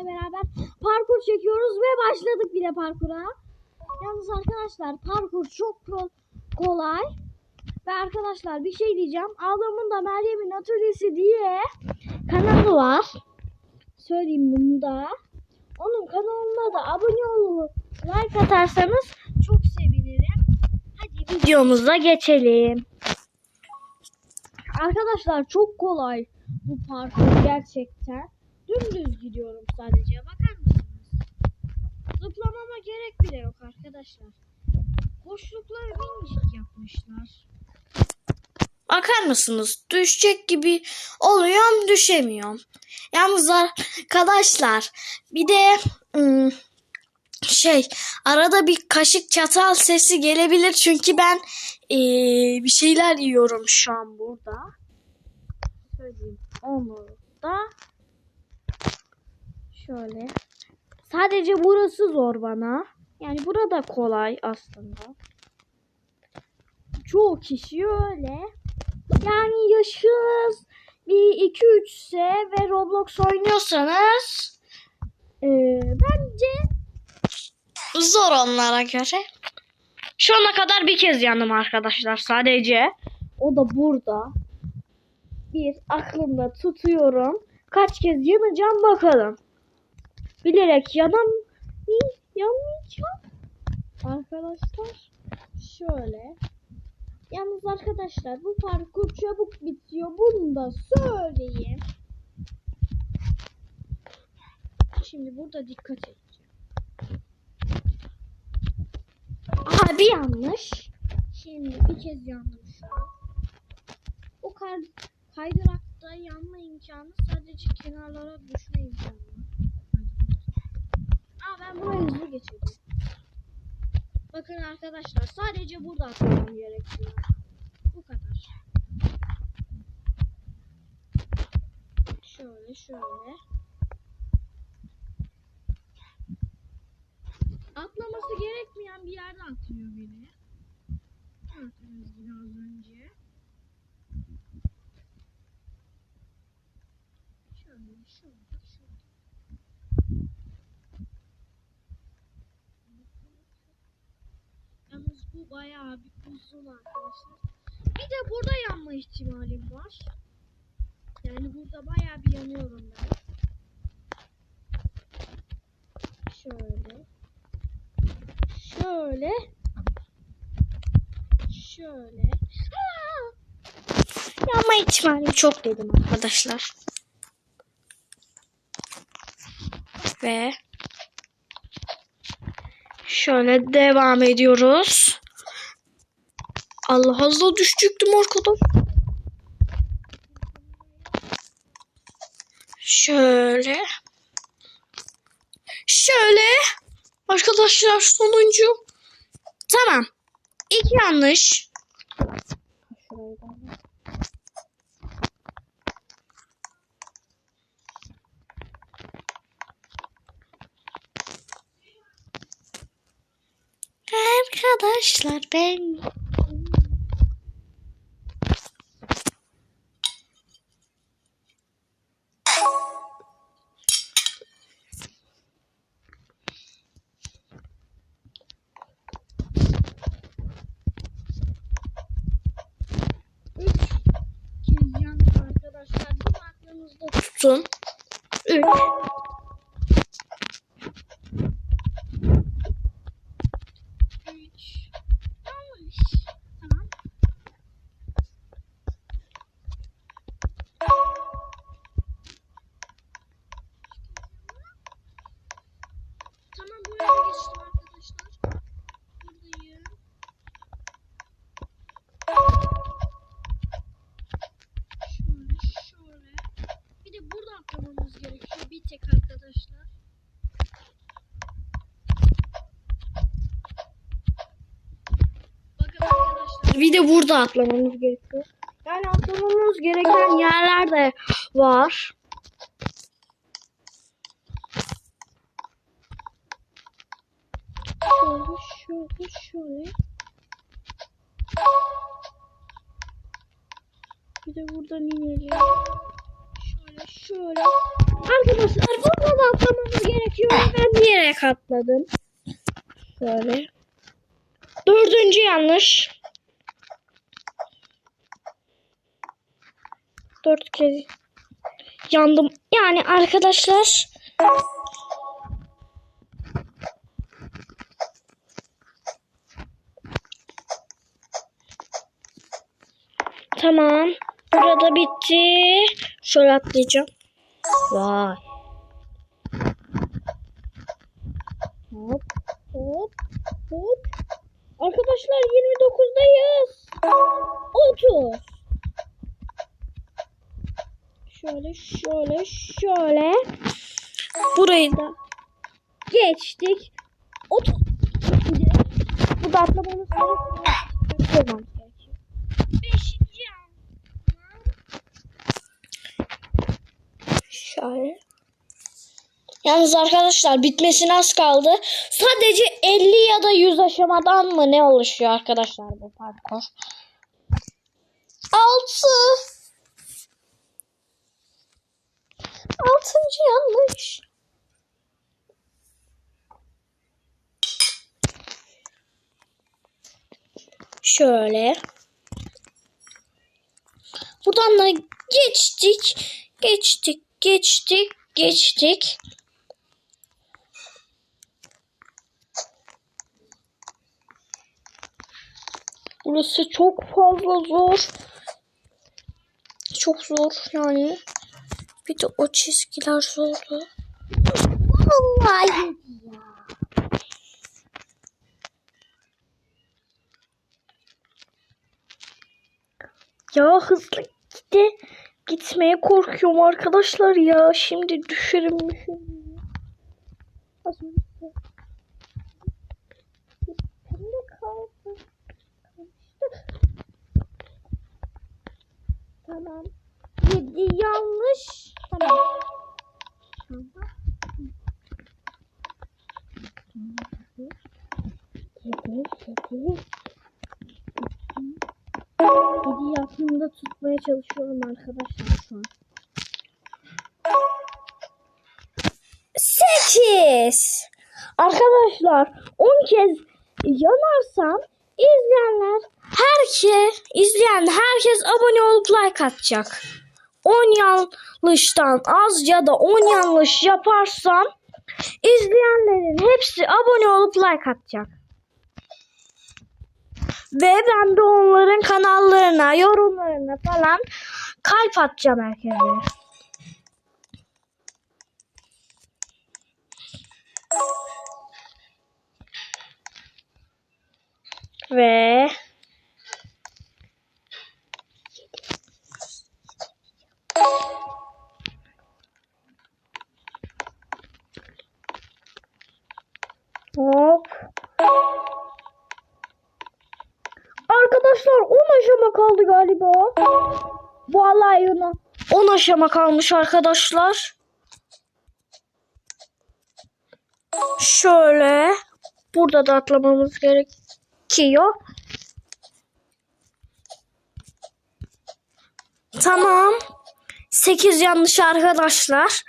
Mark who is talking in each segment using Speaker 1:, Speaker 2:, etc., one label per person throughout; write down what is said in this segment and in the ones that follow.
Speaker 1: sizlerle beraber parkur çekiyoruz ve başladık bile parkura. Yalnız arkadaşlar parkur çok ko- kolay. Ve arkadaşlar bir şey diyeceğim. Ablamın da Meryem'in atölyesi diye kanalı var. Söyleyeyim bunu da. Onun kanalına da abone olup like atarsanız çok sevinirim. Hadi videomuza geçelim. Arkadaşlar çok kolay bu parkur gerçekten. Dümdüz gidiyorum sadece. Bakar mısınız? Zıplamama gerek bile yok arkadaşlar. Boşlukları minicik yapmışlar.
Speaker 2: Bakar mısınız? Düşecek gibi oluyorum düşemiyorum. Yalnız arkadaşlar bir de ım, şey arada bir kaşık çatal sesi gelebilir çünkü ben eee, bir şeyler yiyorum şu an burada.
Speaker 1: Söyleyeyim onu da şöyle. Sadece burası zor bana. Yani burada kolay aslında. Çoğu kişi öyle. Yani yaşınız bir 2-3 ise ve Roblox oynuyorsanız eee, bence
Speaker 2: Zor onlara göre. Şu ana kadar bir kez yandım arkadaşlar sadece.
Speaker 1: o da burada. Bir aklımda tutuyorum. Kaç kez yanacağım bakalım. Bilerek yanam yanmayacağım. Arkadaşlar şöyle. Yalnız arkadaşlar bu parkur çabuk bitiyor. Bunu da söyleyeyim. Şimdi burada dikkat edeceğim. Aha bir yanlış. Şimdi bir kez yandım şu an. O kaydırakta yanma imkanı sadece kenarlara düşme imkanı. Aa ben buraya hızlı geçirdim. Bakın arkadaşlar sadece burada atlamam gerekiyor. Bu kadar. Şöyle şöyle. Atlaması gerekmeyen bir yerden atlıyor beni. Gördünüz yine az önce. Şöyle, şöyle, şöyle. Yalnız bu bayağı bir uzun arkadaşlar. Bir de burada yanma ihtimalim var. Yani burada bayağı bir yanıyorum ben. Şöyle. Şöyle. Şöyle. Aa!
Speaker 2: Yanma ihtimalim çok dedim arkadaşlar. Ve şöyle devam ediyoruz. Allah azla düşecektim arkadaş. Şöyle. Şöyle. Arkadaşlar sonuncu. Tamam. İlk yanlış. Arkadaşlar ben
Speaker 1: Üç kez yandım arkadaşlar. Bunu aklınızda
Speaker 2: tutun. 3
Speaker 1: Üç. Yanlış. Tamam. Tamam buraya geçtim arkadaşlar. Buradayım. Şöyle şöyle. Bir de burada atlamamız gerekiyor. Bir tek arkadaşlar. Bakın arkadaşlar.
Speaker 2: Bir de burada atlamamız gerekiyor.
Speaker 1: Yani atlamamız gereken yerler de var. Şöyle şöyle şöyle. Bir de buradan inelim. Şöyle şöyle. Arkadaşlar burada da atlamamız gerekiyor. Ben diyerek atladım. Böyle.
Speaker 2: Dördüncü yanlış. Dört kez yandım. Yani arkadaşlar Tamam. Burada bitti. Şöyle atlayacağım. Vay.
Speaker 1: Hop hop hop. Arkadaşlar 29'dayız. 30. Şöyle şöyle şöyle.
Speaker 2: Burayı da
Speaker 1: Geçtik. 30. Bu da atlamamız gerekiyor. Beşinci.
Speaker 2: Şöyle. Yalnız arkadaşlar bitmesine az kaldı. Sadece 50 ya da 100 aşamadan mı ne oluşuyor arkadaşlar bu parkur? 6 Altıncı yanlış. Şöyle. Buradan da geçtik. Geçtik, geçtik, geçtik. Burası çok fazla zor. Çok zor yani. Bir de o çizgiler zordu.
Speaker 1: Vallahi ya.
Speaker 2: Ya hızlı gitti. Gitmeye korkuyorum arkadaşlar ya. Şimdi düşerim. Az önce.
Speaker 1: Tamam. 7 yanlış. Yedi aklımda tutmaya çalışıyorum arkadaşlar şu an.
Speaker 2: 8. Arkadaşlar 10 kez yanarsam izleyenler herkes izleyen herkes abone olup like atacak. 10 yanlıştan az ya da 10 yanlış yaparsam izleyenlerin hepsi abone olup like atacak. Ve ben de onların kanallarına, yorumlarına falan kalp atacağım herkese. Ve Hop. Arkadaşlar 10 aşama kaldı galiba. Vallahi ona 10 aşama kalmış arkadaşlar. Şöyle burada da atlamamız gerekiyor. Tamam. 8 yanlış arkadaşlar.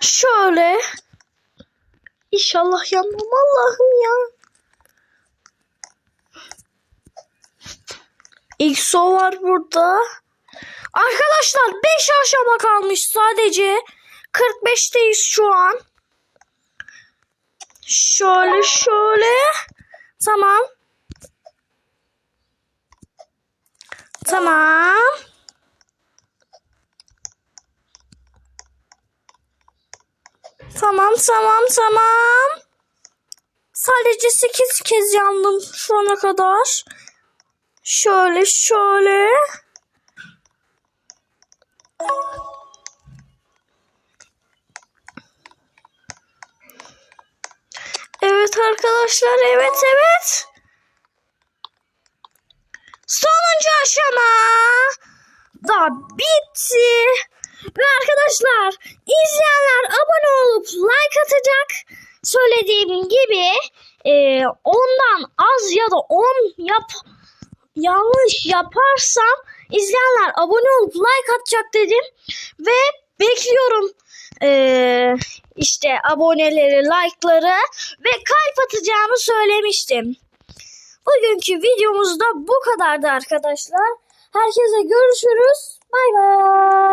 Speaker 2: Şöyle. İnşallah yanmam Allah'ım ya. XO var burada. Arkadaşlar 5 aşama kalmış sadece. 45'teyiz şu an. Şöyle şöyle. Tamam. Tamam. Tamam tamam tamam. Sadece 8 kez yandım şu ana kadar. Şöyle şöyle. Evet arkadaşlar evet evet. Sonuncu aşama da bitti. Ve arkadaşlar izleyenler abone olup like atacak.
Speaker 1: söylediğim gibi e, ondan az ya da on yap yanlış yaparsam izleyenler abone olup like atacak dedim ve bekliyorum e, işte aboneleri, like'ları ve kalp atacağımı söylemiştim. Bugünkü videomuz da bu kadardı arkadaşlar. Herkese görüşürüz. Bay bay.